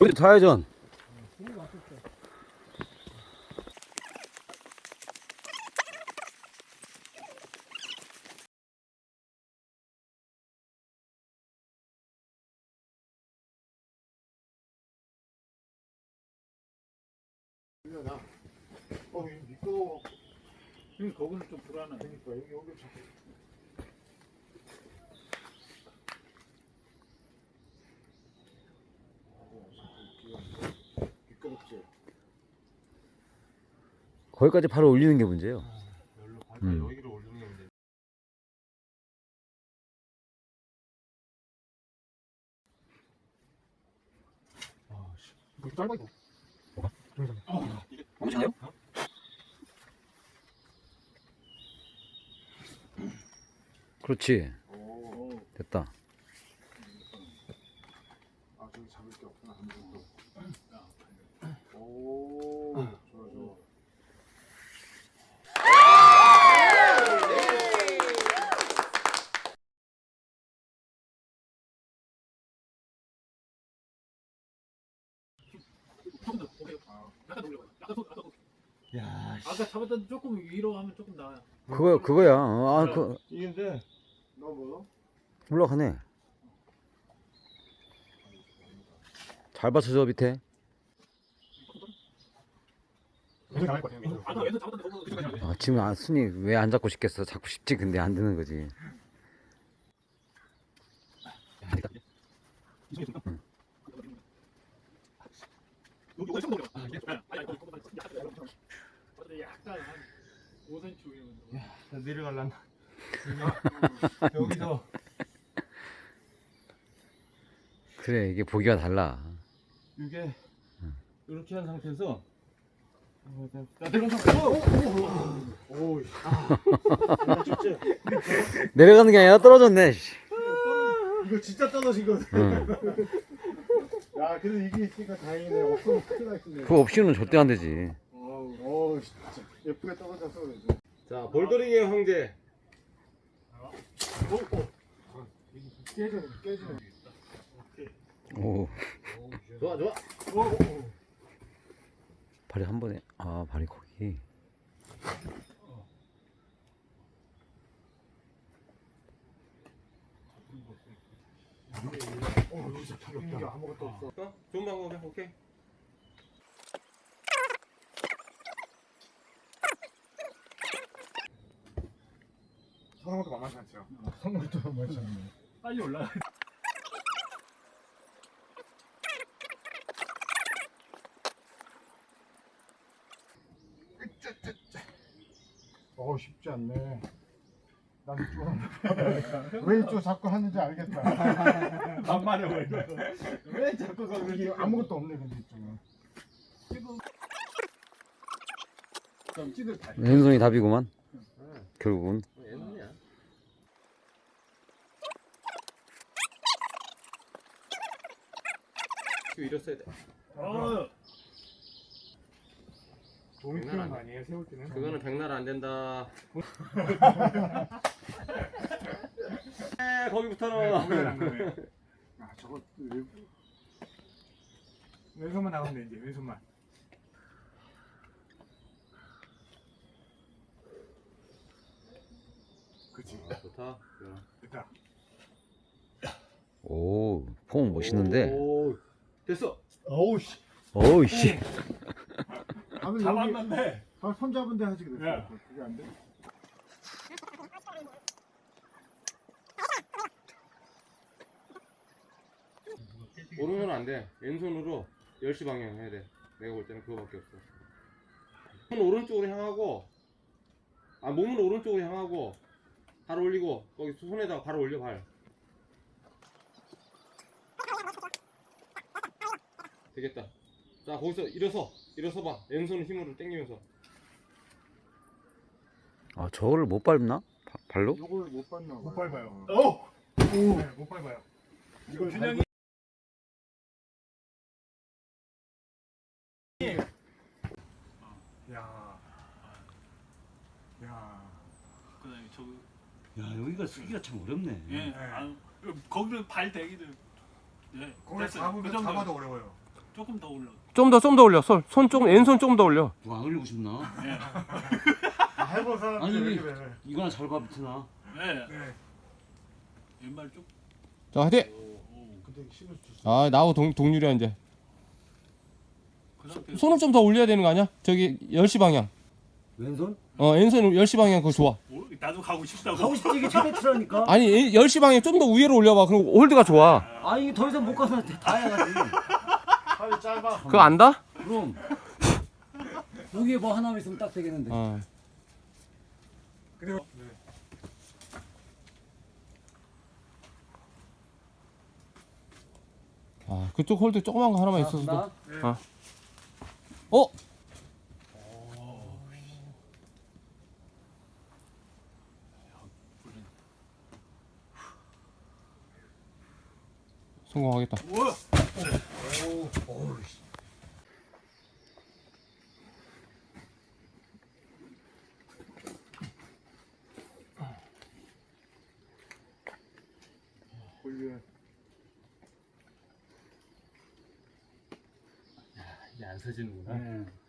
우리 좌회전. 어, 이거 미끄러워. 형 거기는 좀 불안해. 그러니까 여기 여기 자꾸. 미끄럽지. 거기까지 바로 올리는 게 문제예요. 여기로 갈 음. 여기로 올리는 게 문제. 아, 씨. 이거 짧아 이거. 뭐가? 괜찮아요? 그렇지. 오. 됐다. 아, 저기 잡을 게 없구나. 오. 좋아, 좋아. 야, 아까 잡았던 조금 위로 하면 조금 나아요. 그거 그거야. 어, 아, 그 뭐? 올라가네. 잘 밑에. 잡았던 거 보면 아, 지금 아, 순이 왜 안 잡고 싶겠어? 잡고 싶지 근데 안 되는 거지. 여기 엄청 높여. 아니 아니 약간 한 5cm 위로. 내려갈란다. 여기서 그래 이게 보기가 달라. 이게 이렇게 한 상태에서 나 내려간 상태. 오, 오, 아, 진짜. 내려가는 게 아니라 떨어졌네. 씨. 이거 진짜 떨어진 거. 응. 야, 그래도 이게 있으니까 다행이네. 없으면 큰일 났겠네. 그거 없이는 절대 안 되지. 어우, 어우, 진짜 예쁘게 떨어졌어 그래도. 자, 볼더링의 황제. 깨져, 깨져. 오 좋아, 좋아. 발이 한 번에 아 발이 거기. 이게 아무것도 없어. 어? 좋은 방법이야. 오케이. 성함도 만만치 않죠. 성함도 만만치 않네. 빨리 올라가. 어 쉽지 않네. 난 이쪽 왜 이쪽 자꾸 하는지 알겠다. 반말해 왜? 왜 자꾸 거기 아무것도 없네 근데 이쪽은. 왼손이 답이구만. 결국은. 옛날이야. 이거 잃었어야 돼. 어. 장난 필요한 아니야. 거 아니에요 세울 때는? 그거는 백날 안 된다. 에, 거기부터는. 아 저거 왜- 왼손만 나가면 돼 이제 왼손만. 그렇지. 아, 좋다. 됐다. 오 폼 멋있는데. 오, 됐어. 어우 씨. 어우 씨. 다음에 다 여기 맞는데. 다 손잡은 데 하지 그랬어. 야. 그게 안 돼? 오른손은 안 돼. 왼손으로 10시 방향 해야 돼. 내가 볼 때는 그거밖에 없어. 손 오른쪽으로 향하고, 아, 몸은 오른쪽으로 향하고, 발 올리고, 거기 손에다가 발 올려, 발. 되겠다. 자, 거기서 일어서. 일어서 봐. 왼손 힘으로 당기면서. 아 저거를 못 밟나? 바- 발로? 요걸 못 봤나 못 밟아요. 어! 오! 네, 못 밟아요. 이걸 그 준영이 야. 야. 그다음에 저 야 여기가 네. 쓰기가 참 어렵네. 예. 네. 아, 거기를 발 대기도 예. 공을 잡으면 그 잡아도 어려워요. 조금 더 올려. 좀더 좀 더 올려. 손, 손 조금 왼손 조금 더 올려. 누가 안 올리고 싶나? 아, 해본 사람들 아니, 왜 그래? 이거나 잘 봐, 비트나. 예. 네. 왼발 쭉. 자, 화이팅! 근데 수. 아, 나하고 동, 동률이야, 이제. 그 상태. 손을 좀 더 올려야 되는 거 아니야? 저기, 10시 방향. 왼손? 어, 왼손 10시 방향 그거 좋아. 오, 나도 가고 싶다고. 가고 싶지 이게 최대치라니까. 아니, 10시 방향 좀 더 위로 올려 봐. 그럼 홀드가 좋아. 아 이게 더 이상 못 가서 다 해야지. 팔이 짧아. 그거 안다? 그럼 여기에 뭐 하나만 있으면 딱 되겠는데. 어. 그리고 네. 아, 그쪽 홀드 조그만 거 하나만 자, 있어서. 나 어? 성공하겠다. 우와. 훌륭해. 이게 안 서지는구나. 네.